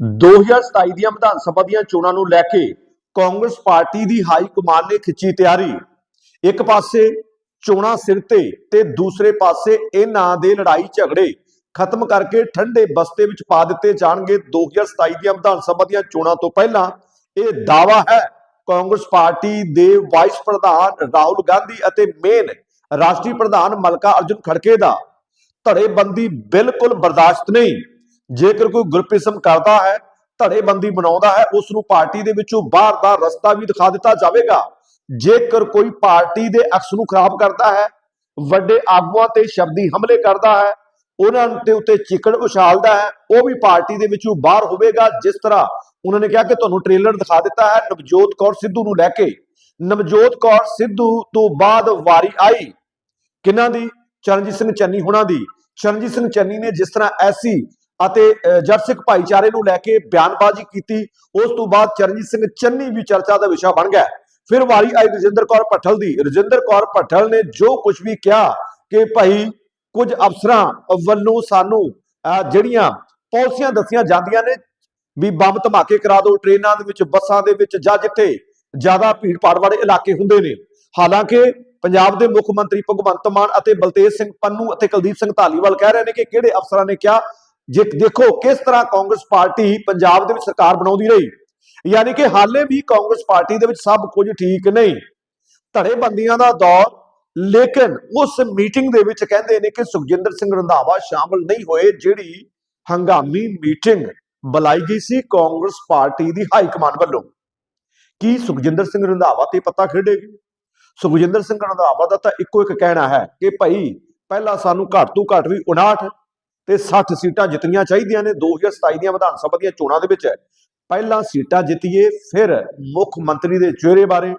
2027 ਦੀਆਂ ਵਿਧਾਨ ਸਭਾ ਦੀਆਂ ਚੋਣਾਂ ਨੂੰ ਲੈ ਕੇ ਕਾਂਗਰਸ ਪਾਰਟੀ ਦੀ ਹਾਈ ਕਮਾਨ ਨੇ ਖਿੱਚੀ ਤਿਆਰੀ। ਇੱਕ ਪਾਸੇ ਚੋਣਾਂ ਸਿਰ ਤੇ ਤੇ ਦੂਸਰੇ ਪਾਸੇ ਇਹਨਾਂ ਦੇ ਲੜਾਈ ਝਗੜੇ ਖਤਮ ਕਰਕੇ ਠੰਡੇ ਬਸਤੇ ਵਿੱਚ ਪਾ ਦਿੱਤੇ ਜਾਣਗੇ। 2027 ਦੀਆਂ ਵਿਧਾਨ ਸਭਾ ਦੀਆਂ ਚੋਣਾਂ ਤੋਂ ਪਹਿਲਾਂ ਇਹ ਦਾਵਾ ਹੈ ਕਾਂਗਰਸ ਪਾਰਟੀ ਦੇ ਵਾਈਸ ਪ੍ਰਧਾਨ ਰਾਹੁਲ ਗਾਂਧੀ ਅਤੇ ਮੇਨ ਰਾਸ਼ਟਰੀ ਪ੍ਰਧਾਨ ਮਲਕਾ ਅਰਜੁਨ ਖੜਕੇ ਦਾ। ਧੜੇਬੰਦੀ ਬਿਲਕੁਲ ਬਰਦਾਸ਼ਤ ਨਹੀਂ। ਜੇਕਰ ਕੋਈ ਗਰੁੱਪਿਜ਼ਮ ਕਰਦਾ ਹੈ, ਧੜੇਬੰਦੀ ਬਣਾਉਂਦਾ ਹੈ ਉਸ ਨੂੰ ਪਾਰਟੀ ਦੇ ਵਿੱਚੋਂ ਬਾਹਰ ਦਾ ਰਸਤਾ ਵੀ ਦਿਖਾ ਦਿੱਤਾ ਜਾਵੇਗਾ। ਜੇਕਰ ਕੋਈ ਪਾਰਟੀ ਦੇ ਅਕਸ ਨੂੰ ਖਰਾਬ ਕਰਦਾ ਹੈ, ਵੱਡੇ ਆਗੂਆਂ ਤੇ ਸ਼ਬਦੀ ਹਮਲੇ ਕਰਦਾ ਹੈ, ਉਹਨਾਂ ਦੇ ਉੱਤੇ ਚਿਕੜ ਉਛਾਲਦਾ ਹੈ, ਉਹ ਵੀ ਪਾਰਟੀ ਦੇ ਵਿੱਚੋਂ ਬਾਹਰ ਹੋਵੇਗਾ, ਜਿਸ ਤਰ੍ਹਾਂ ਉਹਨਾਂ ਨੇ ਕਿਹਾ ਕਿ ਤੁਹਾਨੂੰ ਟ੍ਰੇਲਰ ਦਿਖਾ ਦਿੱਤਾ ਹੈ, ਨਵਜੋਤ ਕੌਰ ਸਿੱਧੂ ਨੂੰ ਲੈ ਕੇ। ਨਵਜੋਤ ਕੌਰ ਸਿੱਧੂ ਤੋਂ ਬਾਅਦ ਵਾਰੀ ਆਈ। ਕਿਹਨਾਂ ਦੀ? ਚਰਨਜੀਤ ਸਿੰਘ ਚੰਨੀ ਹੁਣਾਂ ਦੀ। ਚਰਨਜੀਤ ਸਿੰਘ ਚੰਨੀ ਨੇ ਜਿਸ ਤਰ੍ਹਾਂ ਐਸੀ ਅਤੇ ਅਹ, ਜੱਟ ਸਿੱਖ ਭਾਈਚਾਰੇ ਨੂੰ ਲੈ ਕੇ ਬਿਆਨਬਾਜ਼ੀ ਕੀਤੀ ਉਸ ਤੋਂ ਬਾਅਦ ਚਰਨਜੀਤ ਸਿੰਘ ਚੰਨੀ ਵੀ ਚਰਚਾ ਦਾ ਵਿਸ਼ਾ ਬਣ ਗਿਆ। ਫਿਰ ਵਾਰੀ ਆਈ ਰਜਿੰਦਰ ਕੌਰ ਭੱਠਲ ਦੀ। ਰਜਿੰਦਰ ਕੌਰ ਭੱਠਲ ਨੇ ਜੋ ਕੁਝ ਵੀ ਕਿਹਾ ਕਿ ਭਾਈ ਕੁਝ ਅਫਸਰਾਂ ਵੱਲੋਂ ਸਾਨੂੰ ਜਿਹੜੀਆਂ ਪਾਲਿਸੀਆਂ ਦੱਸੀਆਂ ਜਾਂਦੀਆਂ ਨੇ ਵੀ ਬੰਬ ਧਮਾਕੇ ਕਰਾ ਦਿਓ ਟ੍ਰੇਨਾਂ ਦੇ ਵਿੱਚ ਬੱਸਾਂ ਦੇ ਵਿੱਚ ਜਾਂ ਜਿੱਥੇ ਜ਼ਿਆਦਾ ਭੀੜ ਭਾੜ ਵਾਲੇ ਇਲਾਕੇ ਹੁੰਦੇ ਨੇ। ਹਾਲਾਂਕਿ ਪੰਜਾਬ ਦੇ ਮੁੱਖ ਮੰਤਰੀ ਭਗਵੰਤ ਮਾਨ ਅਤੇ ਬਲਤੇਜ ਸਿੰਘ ਪੰਨੂ ਅਤੇ ਕੁਲਦੀਪ ਸਿੰਘ ਧਾਲੀਵਾਲ ਕਹਿ ਰਹੇ ਨੇ ਕਿ ਕਿਹੜੇ ਅਫਸਰਾਂ ਨੇ ਕਿਹਾ ਜੇ ਦੇਖੋ ਕਿਸ ਤਰ੍ਹਾਂ ਕਾਂਗਰਸ ਪਾਰਟੀ ਪੰਜਾਬ ਦੇ ਵਿੱਚ ਸਰਕਾਰ ਬਣਾਉਂਦੀ ਰਹੀ, ਯਾਨੀ ਕਿ ਹਾਲੇ ਵੀ ਕਾਂਗਰਸ ਪਾਰਟੀ ਦੇ ਵਿੱਚ ਸਭ ਕੁਝ ਠੀਕ ਨਹੀਂ। ਧੜੇਬੰਦੀਆਂ ਦਾ ਦੌਰ, ਲੇਕਿਨ ਉਸ ਮੀਟਿੰਗ ਦੇ ਵਿੱਚ ਕਹਿੰਦੇ ਨੇ ਕਿ ਸੁਖਜਿੰਦਰ ਸਿੰਘ ਰੰਧਾਵਾ ਸ਼ਾਮਲ ਨਹੀਂ ਹੋਏ, ਜਿਹੜੀ ਹੰਗਾਮੀ ਮੀਟਿੰਗ ਬੁਲਾਈ ਗਈ ਸੀ ਕਾਂਗਰਸ ਪਾਰਟੀ ਦੀ ਹਾਈ ਕਮਾਂਡ ਵੱਲੋਂ। ਕੀ ਸੁਖਜਿੰਦਰ ਸਿੰਘ ਰੰਧਾਵਾ ਤੇ ਪਤਾ ਖੇਡੇਗੀ? ਸੁਖਜਿੰਦਰ ਸਿੰਘ ਰੰਧਾਵਾ ਦਾ ਤਾਂ ਇੱਕੋ ਇੱਕ ਕਹਿਣਾ ਹੈ ਕਿ ਭਾਈ, ਪਹਿਲਾਂ ਸਾਨੂੰ ਘੱਟ ਤੋਂ ਘੱਟ ਵੀ 59 ਤੇ 60 ਸੀਟਾਂ ਜਿੱਤਣੀਆਂ ਚਾਹੀਦੀਆਂ ਨੇ। 2027 ਦੀਆਂ ਵਿਧਾਨ ਸਭਾ ਦੀਆਂ ਚੋਣਾਂ ਦੇ ਵਿੱਚ ਪਹਿਲਾਂ ਸੀਟਾਂ ਜਿੱਤੀਏ, ਫਿਰ ਮੁੱਖ ਮੰਤਰੀ ਦੇ ਚਿਹਰੇ ਬਾਰੇ,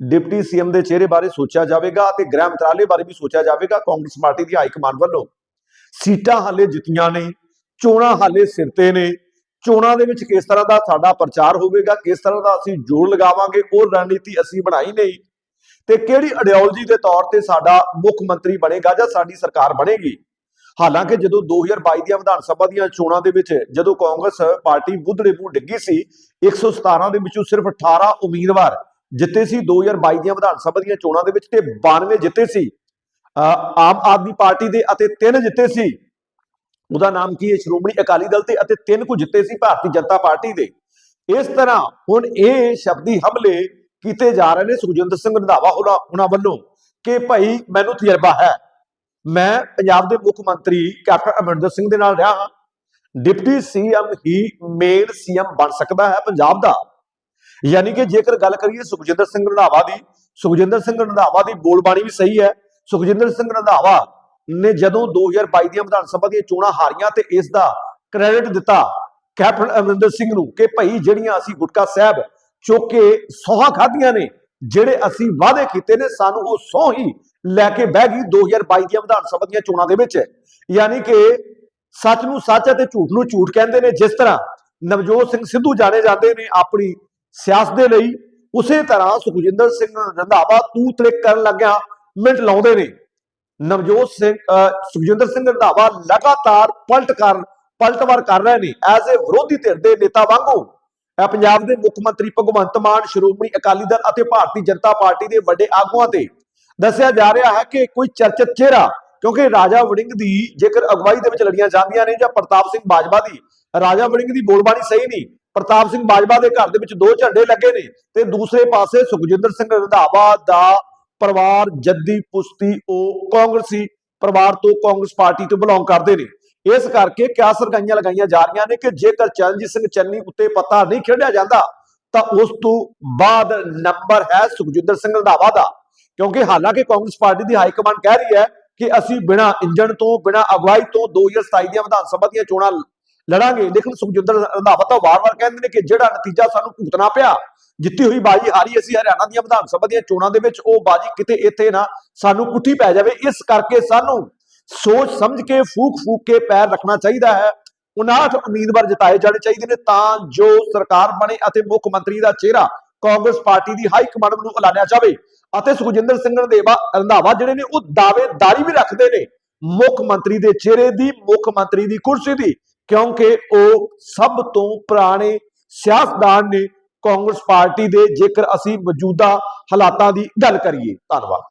ਡਿਪਟੀ ਸੀਐਮ ਦੇ ਚਿਹਰੇ ਬਾਰੇ ਸੋਚਿਆ ਜਾਵੇਗਾ ਤੇ ਗ੍ਰਹਿ ਮੰਤਰਾਲੇ ਬਾਰੇ ਵੀ ਸੋਚਿਆ ਜਾਵੇਗਾ ਕਾਂਗਰਸ ਪਾਰਟੀ ਦੀ ਹਾਈ ਕਮਾਂਡ ਵੱਲੋਂ। ਸੀਟਾਂ ਹਾਲੇ ਜਿੱਤੀਆਂ ਨੇ, ਚੋਣਾਂ ਹਾਲੇ ਸਿਰ ਤੇ ਨੇ। ਚੋਣਾਂ ਦੇ ਵਿੱਚ ਕਿਸ ਤਰ੍ਹਾਂ ਦਾ ਸਾਡਾ ਪ੍ਰਚਾਰ ਹੋਵੇਗਾ, ਕਿਸ ਤਰ੍ਹਾਂ ਦਾ ਅਸੀਂ ਜੋਰ ਲਗਾਵਾਂਗੇ, ਉਹ ਰਣਨੀਤੀ ਅਸੀਂ ਬਣਾਈ ਨਹੀਂ। ਤੇ ਕਿਹੜੀ ਆਈਡੀਓਲੋਜੀ ਦੇ ਤੌਰ ਤੇ ਸਾਡਾ ਮੁੱਖ ਮੰਤਰੀ ਬਣੇਗਾ ਜਾਂ ਸਾਡੀ ਸਰਕਾਰ ਬਣੇਗੀ? ਹਾਲਾਂਕਿ ਜਦੋਂ 2022 ਦੀਆਂ ਵਿਧਾਨ ਸਭਾ ਦੀਆਂ ਚੋਣਾਂ ਦੇ ਵਿੱਚ ਜਦੋਂ ਕਾਂਗਰਸ ਪਾਰਟੀ ਬੁੱਧੜੇ ਮੂੰਹ ਡਿੱਗੀ ਸੀ 117 ਦੇ ਵਿੱਚੋਂ ਸਿਰਫ 18 ਉਮੀਦਵਾਰ ਜਿੱਤੇ ਸੀ 2022 ਦੀਆਂ ਵਿਧਾਨ ਸਭਾ ਦੀਆਂ ਚੋਣਾਂ ਦੇ ਵਿੱਚ ਤੇ 92 ਜਿੱਤੇ ਸੀ। ਅਹ ਆਮ ਆਦਮੀ ਪਾਰਟੀ ਦੇ ਅਤੇ ਤਿੰਨ ਜਿੱਤੇ ਸੀ। ਉਹਦਾ ਨਾਮ ਕੀ ਹੈ? ਸ਼੍ਰੋਮਣੀ ਅਕਾਲੀ ਦਲ ਤੇ ਅਤੇ ਤਿੰਨ ਕੁ ਜਿੱਤੇ ਸੀ ਭਾਰਤੀ ਜਨਤਾ ਪਾਰਟੀ ਦੇ। ਇਸ ਤਰ੍ਹਾਂ ਹੁਣ ਇਹ ਸ਼ਬਦੀ ਹਮਲੇ ਕੀਤੇ ਜਾ ਰਹੇ ਨੇ ਸੁਖਜਿੰਦਰ ਸਿੰਘ ਰੰਧਾਵਾ ਉਹਨਾਂ ਉਹਨਾਂ ਵੱਲੋਂ ਕਿ ਭਾਈ ਮੈਨੂੰ ਤਜਰਬਾ ਹੈ। ਮੈਂ ਪੰਜਾਬ ਦੇ ਮੁੱਖ ਮੰਤਰੀ ਕੈਪਟਨ ਅਮਰਿੰਦਰ ਸਿੰਘ ਦੇ ਨਾਲ ਰਿਹਾ ਹਾਂ। ਡਿਪਟੀ ਸੀਐਮ ਹੀ ਮੇਨ ਸੀਐਮ ਬਣ ਸਕਦਾ ਹੈ ਪੰਜਾਬ ਦਾ। ਯਾਨੀ ਕਿ ਜੇਕਰ ਗੱਲ ਕਰੀਏ ਸੁਖਜਿੰਦਰ ਸਿੰਘ ਰੰਧਾਵਾ ਦੀ, ਸੁਖਜਿੰਦਰ ਸਿੰਘ ਰੰਧਾਵਾ ਦੀ ਬੋਲਬਾਣੀ ਵੀ ਸਹੀ ਹੈ। ਸੁਖਜਿੰਦਰ ਸਿੰਘ ਰੰਧਾਵਾ ਨੇ ਜਦੋਂ 2022 ਦੀਆਂ ਵਿਧਾਨ ਸਭਾ ਦੀਆਂ ਚੋਣਾਂ ਹਾਰੀਆਂ ਤੇ ਇਸ ਦਾ ਕ੍ਰੈਡਿਟ ਦਿੱਤਾ ਕੈਪਟਨ ਅਮਰਿੰਦਰ ਸਿੰਘ ਨੂੰ ਕਿ ਭਾਈ ਜਿਹੜੀਆਂ ਅਸੀਂ ਗੁਟਕਾ ਸਾਹਿਬ ਚੁੱਕ ਕੇ ਸੌਹਾਂ ਖਾਧੀਆਂ ਨੇ, ਜਿਹੜੇ ਅਸੀਂ ਵਾਅਦੇ ਕੀਤੇ ਨੇ, ਸਾਨੂੰ ਉਹ ਸੌ ਹੀ ਲੈ ਕੇ ਬਹਿ ਗਈ 2022 ਦੀਆਂ ਵਿਧਾਨ ਸਭਾ ਦੀਆਂ ਚੋਣਾਂ ਦੇ ਵਿੱਚ। ਯਾਨੀ ਕਿ ਸੱਚ ਨੂੰ ਸੱਚ ਅਤੇ ਝੂਠ ਨੂੰ ਝੂਠ ਕਹਿੰਦੇ ਨੇ, ਜਿਸ ਤਰ੍ਹਾਂ ਨਵਜੋਤ ਸਿੰਘ ਸਿੱਧੂ ਜਾਣੇ ਜਾਂਦੇ ਨੇ ਆਪਣੀ ਸਿਆਸਤ ਦੇ ਲਈ, ਉਸੇ ਤਰ੍ਹਾਂ ਸੁਖਜਿੰਦਰ ਸਿੰਘ ਰੰਧਾਵਾ ਤੂੰ ਤਲਿਕ ਕਰਨ ਲੱਗਿਆ, ਮਿੰਟ ਲਾਉਂਦੇ ਨੇ। ਨਵਜੋਤ ਸਿੰਘ ਸੁਖਜਿੰਦਰ ਸਿੰਘ ਰੰਧਾਵਾ ਲਗਾਤਾਰ ਪਲਟ ਕਰ ਪਲਟਵਾਰ ਕਰ ਰਹੇ ਨੇ, ਐਜ਼ ਅ ਵਿਰੋਧੀ ਧਿਰ ਦੇ ਨੇਤਾ ਵਾਂਗੂ। ਇਹ ਪੰਜਾਬ ਦੇ ਮੁੱਖ ਮੰਤਰੀ ਭਗਵੰਤ ਮਾਨ, ਸ਼੍ਰੋਮਣੀ ਅਕਾਲੀ ਦਲ ਅਤੇ ਭਾਰਤੀ ਜਨਤਾ ਪਾਰਟੀ ਦੇ ਵੱਡੇ ਆਗੂਆਂ ਤੇ ਦੱਸਿਆ ਜਾ ਰਿਹਾ ਹੈ ਕਿ ਕੋਈ ਚਰਚਿਤ ਚਿਹਰਾ, ਕਿਉਂਕਿ ਰਾਜਾ ਵੜਿੰਗ ਦੀ ਜੇਕਰ ਅਗਵਾਈ ਦੇ ਵਿੱਚ ਲੜੀਆਂ ਜਾਂਦੀਆਂ ਨੇ ਜਾਂ ਪ੍ਰਤਾਪ ਸਿੰਘ ਬਾਜਵਾ ਦੀ, ਰਾਜਾ ਵੜਿੰਗ ਦੀ ਬੋਲਬਾਣੀ ਸਹੀ ਨਹੀਂ। ਪ੍ਰਤਾਪ ਸਿੰਘ ਬਾਜਵਾ ਦੇ ਘਰ ਦੇ ਵਿੱਚ ਦੋ ਝੰਡੇ ਲੱਗੇ ਨੇ ਤੇ ਦੂਸਰੇ ਪਾਸੇ ਸੁਖਜਿੰਦਰ ਸਿੰਘ ਰੰਧਾਵਾ ਦਾ ਪਰਿਵਾਰ ਜੱਦੀ ਪੁਸ਼ਤੀ ਉਹ ਕਾਂਗਰਸੀ ਪਰਿਵਾਰ ਤੋਂ ਕਾਂਗਰਸ ਪਾਰਟੀ ਤੋਂ ਬਿਲੋਂਗ ਕਰਦੇ ਨੇ। ਇਸ ਕਰਕੇ ਕਿਆ ਸਰਗਾਈਆਂ ਲਗਾਈਆਂ ਜਾ ਰਹੀਆਂ ਨੇ ਕਿ ਜੇਕਰ ਚਰਨਜੀਤ ਸਿੰਘ ਚੰਨੀ ਉੱਤੇ ਪਤਾ ਨਹੀਂ ਖੇਡਿਆ ਜਾਂਦਾ, ਤਾਂ ਉਸ ਤੋਂ ਬਾਅਦ ਨੰਬਰ ਹੈ ਸੁਖਜਿੰਦਰ ਸਿੰਘ ਰੰਧਾਵਾ ਦਾ। ਕਿਉਂਕਿ ਹਾਲਾਂਕਿ ਕਾਂਗਰਸ ਪਾਰਟੀ ਦੀ ਹਾਈ ਕਮਾਂਡ ਕਹਿ ਰਹੀ ਹੈ ਕਿ ਅਸੀਂ ਬਿਨਾ ਇੰਜਣ ਤੋਂ, ਬਿਨਾ ਅਗਵਾਈ ਤੋਂ 2027 ਦੀਆਂ ਵਿਧਾਨ ਸਭਾ ਦੀਆਂ ਚੋਣਾਂ ਲੜਾਂਗੇ। ਲੇਕਿਨ ਸੁਖਜਿੰਦਰ ਰੰਧਾਵਾ ਤਾਂ ਵਾਰ-ਵਾਰ ਕਹਿੰਦੇ ਨੇ ਕਿ ਜਿਹੜਾ ਨਤੀਜਾ ਸਾਨੂੰ ਭੁਗਤਣਾ ਪਿਆ, ਜਿੱਤੀ ਹੋਈ ਬਾਜੀ ਹਾਰੀ ਅਸੀਂ ਹਰਿਆਣਾ ਦੀਆਂ ਵਿਧਾਨ ਸਭਾ ਦੀਆਂ ਚੋਣਾਂ ਦੇ ਵਿੱਚ, ਉਹ ਬਾਜੀ ਕਿਤੇ ਇੱਥੇ ਨਾ ਸਾਨੂੰ ਪੁੱਠੀ ਪੈ ਜਾਵੇ। ਇਸ ਕਰਕੇ ਸਾਨੂੰ ਸੋਚ ਸਮਝ ਕੇ ਫੂਕ ਫੂਕ ਕੇ ਪੈਰ ਰੱਖਣਾ ਚਾਹੀਦਾ ਹੈ। 59 ਉਮੀਦਵਾਰ ਜਿਤਾਏ ਜਾਣੇ ਚਾਹੀਦੇ ਨੇ, ਤਾਂ ਜੋ ਸਰਕਾਰ ਬਣੇ ਅਤੇ ਮੁੱਖ ਮੰਤਰੀ ਦਾ ਚਿਹਰਾ ਕਾਂਗਰਸ ਪਾਰਟੀ ਦੀ ਹਾਈ ਕਮਾਂਡ ਨੂੰ ਐਲਾਨਿਆ ਜਾਵੇ ਅਤੇ ਸੁਖਜਿੰਦਰ ਸਿੰਘ ਰੰਧੇਵਾ, ਰੰਧਾਵਾ ਜਿਹੜੇ ਨੇ, ਉਹ ਦਾਅਵੇਦਾਰੀ ਵੀ ਰੱਖਦੇ ਨੇ ਮੁੱਖ ਮੰਤਰੀ ਦੇ ਚਿਹਰੇ ਦੀ, ਮੁੱਖ ਮੰਤਰੀ ਦੀ ਕੁਰਸੀ ਦੀ, ਕਿਉਂਕਿ ਉਹ ਸਭ ਤੋਂ ਪੁਰਾਣੇ ਸਿਆਸਤਦਾਨ ਨੇ ਕਾਂਗਰਸ ਪਾਰਟੀ ਦੇ, ਜੇਕਰ ਅਸੀਂ ਮੌਜੂਦਾ ਹਾਲਾਤਾਂ ਦੀ ਗੱਲ ਕਰੀਏ। ਧੰਨਵਾਦ।